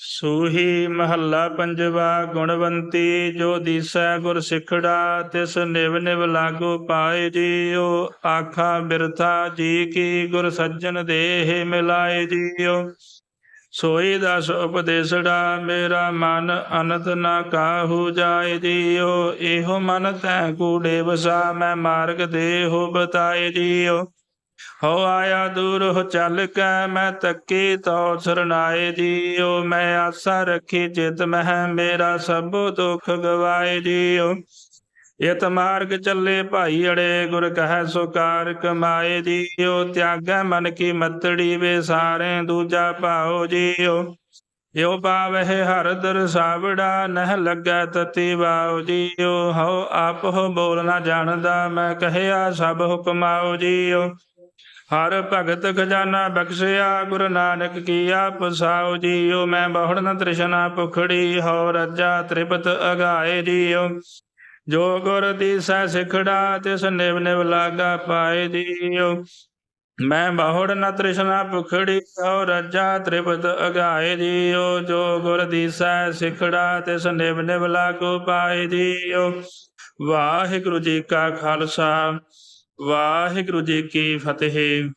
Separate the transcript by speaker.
Speaker 1: ਸੂਹੀ ਮਹੱਲਾ ਪੰਜਵਾ, ਗੁਣਵੰਤੀ, ਜੋ ਦੀਸੈ ਗੁਰ ਸਿਖੜਾ, ਤਿਸ ਨਿਵ ਨਿਵ ਲਾਗੂ ਪਾਏ ਜੀਉ, ਆਖਾ ਬਿਰਥਾ ਜੀ ਕੀ ਗੁਰ ਸੱਜਣ ਦੇਹ ਮਿਲਾਏ ਜੀਉ। ਸੋਈ ਦਸ ਉਪਦੇਸੜਾ, ਮੇਰਾ ਮਨ ਅਨੰਤ ਨਾ ਕਾਹੂ ਜਾਏ ਜੀਉ। ਇਹੋ ਮਨ ਤੈ ਕੂੜੇ ਵਸਾ, ਮੈਂ ਮਾਰਗ ਦੇਹੁ ਬਤਾਏ ਜੀਉ। ਹੋ ਆਇਆ ਦੂਰ, ਹੋ ਚੱਲ ਕੈ ਮੈਂ ਤੱਕੀ ਤੋ ਸਰਨਾਏ ਜੀਓ। ਮੈਂ ਆਸਾ ਰੱਖੀ ਜਿਤ ਮਹਿ, ਮੇਰਾ ਸਭ ਦੁੱਖ ਗਵਾਏ ਜੀਓ। ਇਤ ਮਾਰਗ ਚੱਲੇ ਭਾਈ ਅੜੇ, ਗੁਰ ਕਹੈ ਸੁਕਾਰ ਕਮਾਏ ਜੀਉ ਤਿਆਗੈ ਮਨ ਕੀ ਮਤੜੀ ਵੇ ਸਾਰੇ, ਦੂਜਾ ਭਾਉ ਜੀਓ। ਯੋ ਪਾਵਹਿ ਹਰ ਦਰ ਸਾਵੜਾ, ਨਹਿ ਲੱਗੈ ਤਤੀ ਵਾਉ ਜੀਓ। ਹਉ ਆਪ ਹੋ ਬੋਲ ਨਾ ਜਾਣਦਾ, ਮੈਂ ਕਹਿਆ ਸਭ ਹੁਕਮਾਉ ਜੀਉ ਹਰ ਭਗਤ ਖਜ਼ਾਨਾ ਬਖਸ਼ਿਆ, ਗੁਰੂ ਨਾਨਕ ਕੀ ਆਪ ਜੀਉ, ਮੈਂ ਬਹੁੜ ਨ ਤ੍ਰਿਸ਼ਨਾ ਪੁਖੜੀ ਹੋ ਰੱਜਾ ਤ੍ਰਿਪਤ ਅਗਾਏ ਜੀਉ। ਜੋ ਗੁਰ ਦੀਸੈ ਸਿਖੜਾ, ਤਿਸ ਨਿਵ ਨਿਵ ਲਾਗਾ ਪਾਏ ਜੀਉ। ਮੈਂ ਬਹੁੜ ਨ ਤ੍ਰਿਸ਼ਨਾ ਭੁਖੜੀ ਹੋ ਰਜਾ ਤ੍ਰਿਪਤ ਅਗਾਏ ਜੀਓ ਜੋ ਗੁਰ ਦੀਸੈ ਸਿਖੜਾ, ਤਿਸ ਨਿਵ ਨਿਵ ਲਾਗੋ ਪਾਏ ਜੀਓ ਵਾਹਿਗੁਰੂ ਜੀ ਕਾ ਖਾਲਸਾ। ਵਾਹਿਗੁਰੂ ਜੀ ਕੀ ਫਤਿਹ।